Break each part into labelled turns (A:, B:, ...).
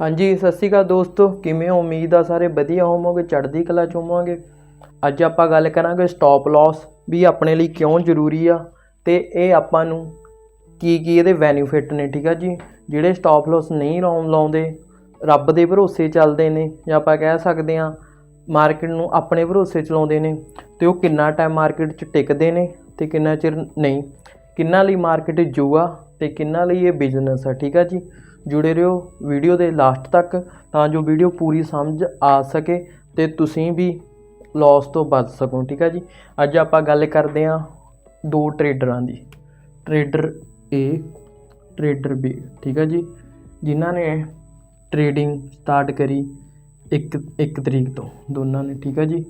A: ਹਾਂਜੀ, ਸਤਿ ਸ਼੍ਰੀ ਅਕਾਲ ਦੋਸਤੋ। ਕਿਵੇਂ ਹੋ? ਉਮੀਦ ਆ ਸਾਰੇ ਵਧੀਆ ਹੋਵੋਗੇ, ਚੜ੍ਹਦੀ ਕਲਾ ਚ ਹੋਵੋਗੇ। ਅੱਜ ਆਪਾਂ ਗੱਲ ਕਰਾਂਗੇ ਸਟਾਪ ਲਾਸ ਵੀ ਆਪਣੇ ਲਈ ਕਿਉਂ ਜ਼ਰੂਰੀ ਆ ਤੇ ਇਹ ਆਪਾਂ ਨੂੰ ਕੀ ਕੀ ਇਹਦੇ ਬੈਨੀਫਿਟ ਨੇ, ਠੀਕ ਆ ਜੀ? ਜਿਹੜੇ ਸਟਾਪ ਲਾਸ ਨਹੀਂ ਲਾਉਣ ਲਾਉਂਦੇ, ਰੱਬ ਦੇ ਭਰੋਸੇ ਚੱਲਦੇ ਨੇ, ਜਾਂ ਆਪਾਂ ਕਹਿ ਸਕਦੇ ਆ ਮਾਰਕੀਟ ਨੂੰ ਆਪਣੇ ਭਰੋਸੇ ਚਲਾਉਂਦੇ ਨੇ, ਤੇ ਉਹ ਕਿੰਨਾ ਟਾਈਮ ਮਾਰਕੀਟ 'ਚ ਟਿਕਦੇ ਨੇ ਤੇ ਕਿੰਨਾ ਚਿਰ ਨਹੀਂ। ਕਿੰਨਾ ਲਈ ਮਾਰਕੀਟ ਜੂਆ ਤੇ ਕਿੰਨਾ ਲਈ ਇਹ ਬਿਜ਼ਨਸ ਆ, ਠੀਕ ਆ ਜੀ? ਜੁੜੇ ਰਹੋ ਵੀਡੀਓ ਦੇ ਲਾਸਟ ਤੱਕ ਤਾਂ ਜੋ ਵੀਡੀਓ ਪੂਰੀ ਸਮਝ ਆ ਸਕੇ ਤੇ ਤੁਸੀਂ ਵੀ ਲਾਸ ਤੋਂ ਬਚ ਸਕੋ, ਠੀਕ ਆ ਜੀ? ਅੱਜ ਆਪਾਂ ਗੱਲ ਕਰਦੇ ਹਾਂ ਦੋ ਟਰੇਡਰਾਂ ਦੀ। ਟਰੇਡਰ A ਟਰੇਡਰ B, ਠੀਕ ਆ ਜੀ? ਜਿਨ੍ਹਾਂ ਨੇ ਟਰੇਡਿੰਗ ਸਟਾਰਟ ਕਰੀ ਇੱਕ ਇੱਕ ਤਰੀਕ ਤੋਂ, ਦੋਨਾਂ ਨੇ, ਠੀਕ ਆ ਜੀ?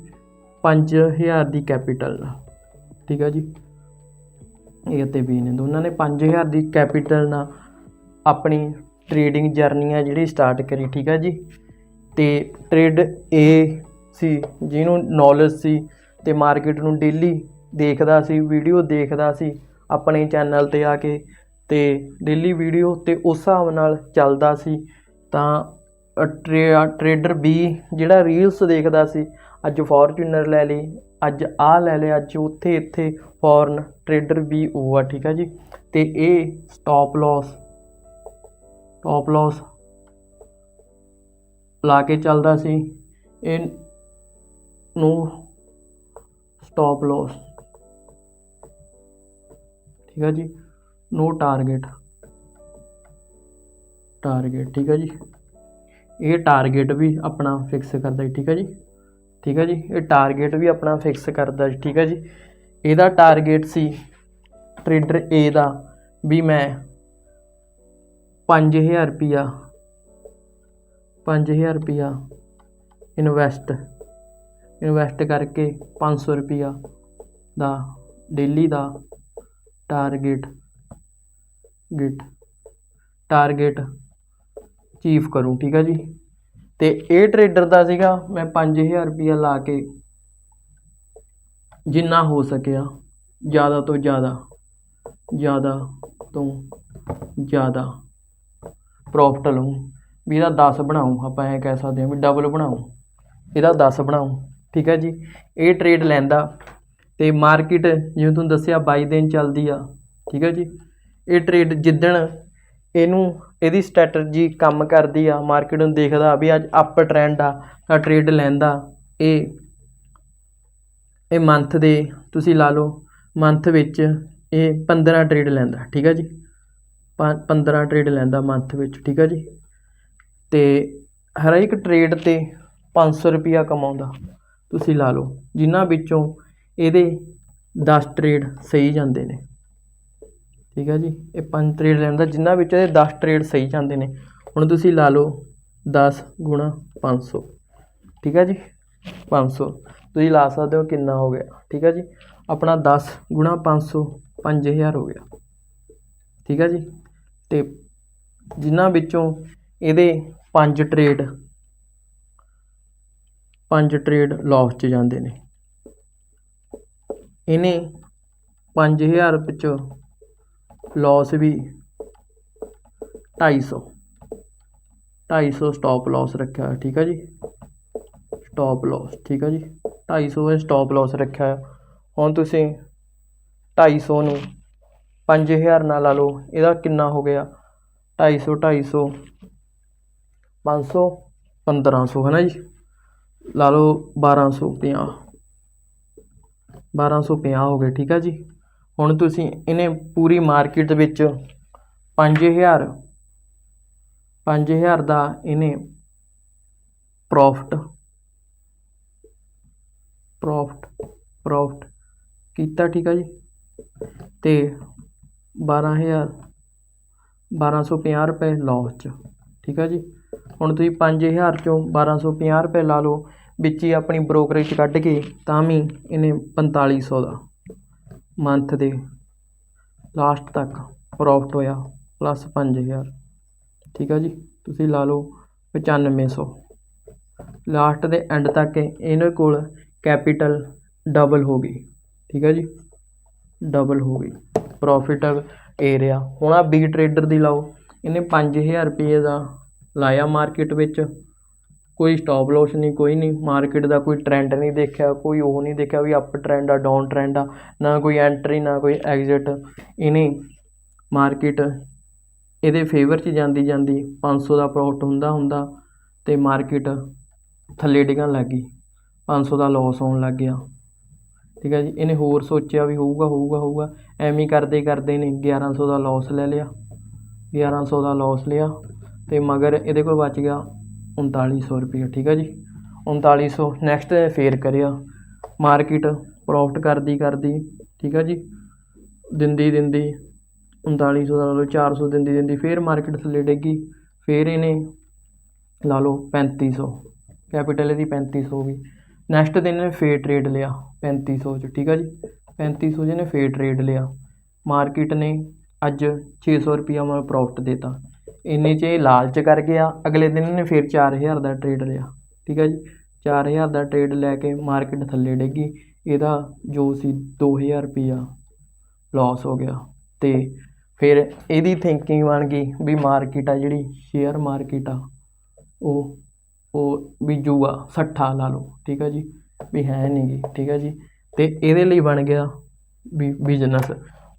A: 5000 ਦੀ ਕੈਪੀਟਲ ਨਾਲ ਠੀਕ ਆ ਜੀ? ਇਹ ਅਤੇ B ਨੇ। ਦੋਨਾਂ ਨੇ 5000 ਦੀ ਕੈਪੀਟਲ ਨਾਲ ਆਪਣੀ ਟਰੇਡਿੰਗ ਜਰਨੀ ਆ ਜਿਹੜੀ ਸਟਾਰਟ ਕਰੀ ਠੀਕ ਆ ਜੀ? ਤੇ ਟਰੇਡ ਏ ਸੀ ਜਿਹਨੂੰ ਨੌਲੇਜ ਸੀ ਤੇ ਮਾਰਕੀਟ ਨੂੰ ਡੇਲੀ ਦੇਖਦਾ ਸੀ ਵੀਡੀਓ ਦੇਖਦਾ ਸੀ ਆਪਣੇ ਚੈਨਲ ਤੇ ਆ ਕੇ ਤੇ ਡੇਲੀ ਵੀਡੀਓ ਤੇ ਉਸ ਹਿਸਾਬ ਨਾਲ ਚੱਲਦਾ ਸੀ ਤਾਂ ਅ, ਟਰੇ- ਟਰੇਡਰ B ਜਿਹੜਾ ਰੀਲਸ ਦੇਖਦਾ ਸੀ ਅੱਜ ਫੋਰਚੂਨਰ ਲੈ ਲਈ ਅੱਜ ਆ ਲੈ ਲਿਆ ਅੱਜ ਉੱਥੇ ਇੱਥੇ ਫੋਰਨ ਟਰੇਡਰ ਬੀ ਉਹ ਆ ਠੀਕ ਆ ਜੀ? ਤੇ ਇਹ ਸਟਾਪ ਲਾਸ ਸਟਾਪ ਲਾਸ ਲਾ ਕੇ ਚੱਲਦਾ ਸੀ। ਇਹ ਨੂੰ ਸਟਾਪ ਲਾਸ ਠੀਕ ਹੈ ਜੀ। ਨੋ ਟਾਰਗੇਟ ਟਾਰਗੇਟ ਠੀਕ ਹੈ ਜੀ। ਇਹ ਟਾਰਗੇਟ ਵੀ ਆਪਣਾ ਫਿਕਸ ਕਰਦਾ ਜੀ, ਠੀਕ ਹੈ ਜੀ। ਠੀਕ ਹੈ ਜੀ। ਇਹ ਟਾਰਗੇਟ ਵੀ ਆਪਣਾ ਫਿਕਸ ਕਰਦਾ ਠੀਕ ਹੈ ਜੀ। ਇਹਦਾ ਟਾਰਗੇਟ ਸੀ ਟਰੇਡਰ A ਦਾ ਵੀ ਮੈਂ 5000 ਰੁਪਿਆ 5000 ਰੁਪਿਆ ਇਨਵੈਸਟ ਇਨਵੈਸਟ ਕਰਕੇ 500 ਰੁਪਿਆ ਦਾ ਡੇਲੀ ਦਾ ਟਾਰਗੇਟ ਗਿਟ ਟਾਰਗੇਟ ਅਚੀਵ ਕਰੂੰ, ਠੀਕ ਹੈ ਜੀ? ਤੇ ਇਹ ਟਰੇਡਰ ਦਾ ਸੀਗਾ, ਮੈਂ 5000 ਰੁਪਿਆ ਲਾ ਕੇ ਜਿੰਨਾ ਹੋ ਸਕਿਆ, ਜ਼ਿਆਦਾ ਤੋਂ ਜ਼ਿਆਦਾ ਜ਼ਿਆਦਾ ਤੋਂ ਜ਼ਿਆਦਾ ਪ੍ਰੋਫਿਟ ਲਵਾਂ ਵੀ ਇਹਦਾ 10 ਬਣਾਉਂ ਆਪਾਂ ਐਂ ਕਹਿ ਸਕਦੇ ਹਾਂ ਵੀ ਡਬਲ ਬਣਾਉਂ ਇਹਦਾ 10 ਬਣਾਉਂ ਠੀਕ ਹੈ ਜੀ? ਇਹ ਟਰੇਡ ਲੈਂਦਾ ਤੇ ਮਾਰਕੀਟ ਜਿਵੇਂ ਤੁਹਾਨੂੰ ਦੱਸਿਆ 22 ਦਿਨ ਚੱਲਦੀ ਆ, ਠੀਕ ਹੈ ਜੀ? ਇਹ ਟਰੇਡ ਜਿੱਦਣ ਇਹਨੂੰ, ਇਹਦੀ ਸਟ੍ਰੈਟਜੀ ਕੰਮ ਕਰਦੀ ਆ ਮਾਰਕੀਟ ਨੂੰ ਦੇਖਦਾ ਵੀ ਅੱਜ ਅਪ ਟ੍ਰੈਂਡ ਆ, ਤਾਂ ਟਰੇਡ ਲੈਂਦਾ। ਇਹ ਇਹ ਮੰਥ ਦੇ, ਤੁਸੀਂ ਲਾ ਲਓ ਮੰਥ ਵਿੱਚ ਇਹ 15 ਟਰੇਡ ਲੈਂਦਾ, ਠੀਕ ਹੈ ਜੀ? 15 ਟਰੇਡ ਲੈਂਦਾ ਮੰਥ ਵਿੱਚ, ਠੀਕ ਹੈ ਜੀ? ਤੇ ਹਰ ਇੱਕ ਟਰੇਡ ਤੇ 500 ਰੁਪਿਆ ਕਮਾਉਂਦਾ, ਤੁਸੀਂ ਲਾ ਲਓ। ਜਿਨ੍ਹਾਂ ਵਿੱਚੋਂ ਇਹਦੇ 10 ਟਰੇਡ ਸਹੀ ਜਾਂਦੇ ਨੇ। ਠੀਕ ਹੈ ਜੀ? ਇਹ ਪੰਜ ਟਰੇਡ ਲੈਂਦਾ, ਜਿਨ੍ਹਾਂ ਵਿੱਚੋਂ ਇਹਦੇ 10 ਟਰੇਡ ਸਹੀ ਜਾਂਦੇ ਨੇ। ਹੁਣ ਤੁਸੀਂ ਲਾ ਲਓ 10 ਗੁਣਾ 500 ਠੀਕ ਹੈ ਜੀ? 500 ਤੁਸੀਂ ਲਾ ਸਕਦੇ ਹੋ ਕਿੰਨਾ ਹੋ ਗਿਆ। ਠੀਕ ਹੈ ਜੀ? ਆਪਣਾ 10 ਗੁਣਾ 500 5000 ਹੋ ਗਿਆ। ਠੀਕ ਹੈ ਜੀ? ਤੇ ਜਿਨ੍ਹਾਂ ਵਿੱਚੋਂ ਇਹਦੇ ਪੰਜ ਟਰੇਡ ਪੰਜ ਟਰੇਡ ਲਾਸ 'ਚ ਜਾਂਦੇ ਨੇ। ਇਹਨੇ 5000 ਵਿੱਚੋਂ ਲਾਸ ਵੀ 250 250 ਸਟਾਪ ਲਾਸ ਰੱਖਿਆ ਠੀਕ ਹੈ ਜੀ? ਸਟਾਪ ਲਾਸ ਠੀਕ ਹੈ ਜੀ? 250 ਹੈ ਸਟਾਪ ਲਾਸ ਰੱਖਿਆ ਹੁਣ ਤੁਸੀਂ 250 ਨੂੰ 5000 ਨਾਲ ਲਾ ਲਓ, ਇਹਦਾ ਕਿੰਨਾ ਹੋ ਗਿਆ? 250 250 500 1500 ਹੈ ਨਾ ਜੀ? ਲਾ ਲਓ 1250 1250 ਹੋ ਗਏ, ਠੀਕ ਆ ਜੀ? ਹੁਣ ਤੁਸੀਂ ਇਹਨੇ ਪੂਰੀ ਮਾਰਕੀਟ ਵਿੱਚ 5000 5000 ਦਾ ਇਹਨੇ ਪ੍ਰੋਫਿਟ ਪ੍ਰੋਫਿਟ ਪ੍ਰੋਫਿਟ ਕੀਤਾ, ਠੀਕ ਆ ਜੀ? ਤੇ 12000 1250 ਰੁਪਏ ਲੋਸ ਚ। ਠੀਕ ਆ ਜੀ? ਹੁਣ ਤੁਸੀਂ ਪੰਜ ਹਜ਼ਾਰ ਚੋਂ 1250 ਰੁਪਏ ਲਾ ਲਓ, ਵਿੱਚ ਹੀ ਆਪਣੀ ਬ੍ਰੋਕਰੇਜ ਕੱਢ ਕੇ, ਤਾਂ ਵੀ ਇਹਨੇ 4500 ਦਾ ਮੰਥ ਦੇ ਲਾਸਟ ਤੱਕ ਪ੍ਰੋਫਿਟ ਹੋਇਆ ਪਲੱਸ ਪੰਜ ਹਜ਼ਾਰ। ਠੀਕ ਆ ਜੀ? ਤੁਸੀਂ ਲਾ ਲਓ 9500 ਲਾਸਟ ਦੇ ਐਂਡ ਤੱਕ ਇਹਨਾਂ ਕੋਲ ਕੈਪੀਟਲ ਡਬਲ ਹੋ ਗਈ। ਠੀਕ ਹੈ ਜੀ? ਡਬਲ ਹੋ ਗਈ। ਪ੍ਰੋਫਿਟ ਏਰੀਆ ਹੁਣ ਆ ਬੀ ਟਰੇਡਰ ਦੀ ਲਾਓ, ਇਹਨੇ 5000 ਰੁਪਏ ਦਾ ਲਾਇਆ ਮਾਰਕੀਟ ਵਿੱਚ। ਕੋਈ ਸਟਾਪ ਲੋਸ ਨਹੀਂ, ਕੋਈ ਨਹੀਂ। ਮਾਰਕੀਟ ਦਾ ਕੋਈ ਟ੍ਰੈਂਡ ਨਹੀਂ ਦੇਖਿਆ, ਕੋਈ ਉਹ ਨਹੀਂ ਦੇਖਿਆ ਵੀ ਅਪ ਟ੍ਰੈਂਡ ਆ ਡਾਊਨ ਟ੍ਰੈਂਡ ਆ, ਨਾ ਕੋਈ ਐਂਟਰੀ ਨਾ ਕੋਈ ਐਗਜ਼ਿਟ ਇਹਨੇ ਮਾਰਕੀਟ ਇਹਦੇ ਫੇਵਰ 'ਚ ਜਾਂਦੀ ਜਾਂਦੀ 500 ਦਾ ਪ੍ਰੋਫਿਟ ਹੁੰਦਾ ਹੁੰਦਾ ਤੇ ਮਾਰਕੀਟ ਥੱਲੇ ਡਿੱਗਣ ਲੱਗ ਗਈ। 500 ਦਾ ਲਾਸ ਹੋਣ ਲੱਗ ਗਿਆ। ਠੀਕ ਹੈ ਜੀ, ਇਹਨੇ ਹੋਰ ਸੋਚਿਆ ਵੀ ਹੋਊਗਾ ਹੋਊਗਾ ਹੋਊਗਾ। ਐਵੇਂ ਹੀ ਕਰਦੇ ਕਰਦੇ ਨੇ 1100 ਦਾ ਲਾਸ ਲੈ ਲਿਆ। 1100 ਦਾ ਲਾਸ ਲਿਆ ਤੇ ਮਗਰ ਇਹਦੇ ਕੋਲ ਬਚ ਗਿਆ 3900 ਰੁਪਏ ਠੀਕ ਹੈ ਜੀ। 3900 ਨੈਕਸਟ ਫੇਰ ਕਰਿਆ। ਮਾਰਕੀਟ ਪ੍ਰੋਫਿਟ ਕਰਦੀ ਕਰਦੀ, ਠੀਕ ਹੈ ਜੀ। ਦਿੰਦੀ ਦਿੰਦੀ 3900 ਦਾ ਲਾ ਲਓ 400 ਦਿੰਦੀ ਦਿੰਦੀ, ਫੇਰ ਮਾਰਕੀਟ ਥੱਲੇ ਡਿੱਗੀ। ਫੇਰ ਇਹਨੇ ਲਾ ਲਓ 3500 ਕੈਪੀਟਲ ਇਹਦੀ 3500 ਹੋ ਗਈ। ਨੈਕਸਟ ਦਿਨ ਇਹਨੇ ਫੇਰ ਟਰੇਡ ਲਿਆ 3500 ਚ, ਠੀਕ ਆ ਜੀ? 3500 ਜਿਹਨੇ ਫੇਰ ਟਰੇਡ ਲਿਆ। ਮਾਰਕੀਟ ਨੇ ਅੱਜ 600 ਰੁਪਈਆ ਮਤਲਬ ਪ੍ਰੋਫਿਟ ਦੇਤਾ। ਇੰਨੇ ਚ ਇਹ ਲਾਲਚ ਕਰ ਗਿਆ। ਅਗਲੇ ਦਿਨ ਇਹਨੇ ਫੇਰ 4000 ਦਾ ਟਰੇਡ ਲਿਆ। ਠੀਕ ਆ ਜੀ? 4000 ਦਾ ਟਰੇਡ ਲੈ ਕੇ ਮਾਰਕੀਟ ਥੱਲੇ ਡਿੱਗੀ। ਇਹਦਾ ਜੋ ਸੀ 2000 ਰੁਪਈਆ ਲਾਸ ਹੋ ਗਿਆ। ਤੇ ਫਿਰ ਇਹਦੀ ਥਿੰਕਿੰਗ ਬਣ ਗਈ ਵੀ ਮਾਰਕੀਟ ਆ ਜਿਹੜੀ ਸ਼ੇਅਰ ਮਾਰਕੀਟ ਆ, ਉਹ ਉਹ ਵੀ ਜੂਆ, ਸੱਠਾ ਲਾ ਲਓ, ਠੀਕ ਆ ਜੀ? ਵੀ ਹੈ ਨਹੀਂ ਗੀ, ਠੀਕ ਆ ਜੀ? ਤੇ ਇਹਦੇ ਲਈ ਬਣ ਗਿਆ ਵੀ ਬਿਜ਼ਨਸ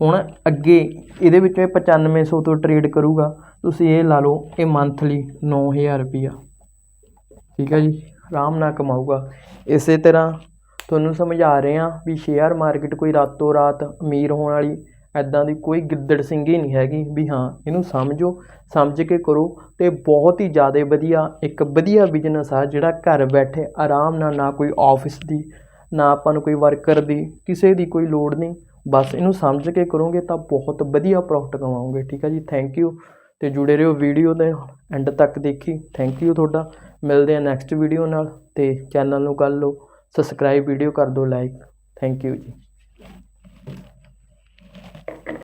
A: ਹੁਣ ਅੱਗੇ ਇਹਦੇ ਵਿੱਚ ਇਹ 9500 ਤੋਂ ਟਰੇਡ ਕਰੂਗਾ, ਤੁਸੀਂ ਇਹ ਲਾ ਲਓ, ਇਹ ਮੰਥਲੀ 9000 ਰੁਪਈਆ ਠੀਕ ਹੈ ਜੀ? ਆਰਾਮ ਨਾਲ ਕਮਾਊਗਾ। ਇਸੇ ਤਰ੍ਹਾਂ ਤੁਹਾਨੂੰ ਸਮਝਾ ਰਹੇ ਹਾਂ ਵੀ ਸ਼ੇਅਰ ਮਾਰਕੀਟ ਕੋਈ ਰਾਤੋਂ ਰਾਤ ਅਮੀਰ ਹੋਣ ਵਾਲੀ ਇੱਦਾਂ ਦੀ ਕੋਈ ਗਿੱਦੜ ਸਿੰਘੀ ਨਹੀਂ ਹੈਗੀ ਵੀ ਹਾਂ, ਇਹਨੂੰ ਸਮਝੋ, ਸਮਝ ਕੇ ਕਰੋ ਅਤੇ ਬਹੁਤ ਹੀ ਜ਼ਿਆਦਾ ਵਧੀਆ, ਇੱਕ ਵਧੀਆ ਬਿਜ਼ਨਸ ਆ ਜਿਹੜਾ ਘਰ ਬੈਠੇ ਆਰਾਮ ਨਾਲ ਨਾ ਕੋਈ ਆਫਿਸ ਦੀ, ਨਾ ਆਪਾਂ ਨੂੰ ਕੋਈ ਵਰਕਰ ਦੀ, ਕਿਸੇ ਦੀ ਕੋਈ ਲੋੜ ਨਹੀਂ। ਬਸ ਇਹਨੂੰ ਸਮਝ ਕੇ ਕਰੋਗੇ ਤਾਂ ਬਹੁਤ ਵਧੀਆ ਪ੍ਰੋਫਿਟ ਕਮਾਓਗੇ, ਠੀਕ ਹੈ ਜੀ? ਥੈਂਕ ਯੂ ਤੇ ਜੁੜੇ ਰਹੋ ਵੀਡੀਓ ਦੇ ਐਂਡ ਤੱਕ ਦੇਖੀ। ਥੈਂਕ ਯੂ ਤੁਹਾਡਾ। ਮਿਲਦੇ ਆ ਨੈਕਸਟ ਵੀਡੀਓ ਨਾਲ ਤੇ ਚੈਨਲ ਨੂੰ ਕਰ ਲਓ ਸਬਸਕ੍ਰਾਈਬ ਵੀਡੀਓ ਕਰ ਦਿਓ ਲਾਈਕ ਥੈਂਕ ਯੂ ਜੀ।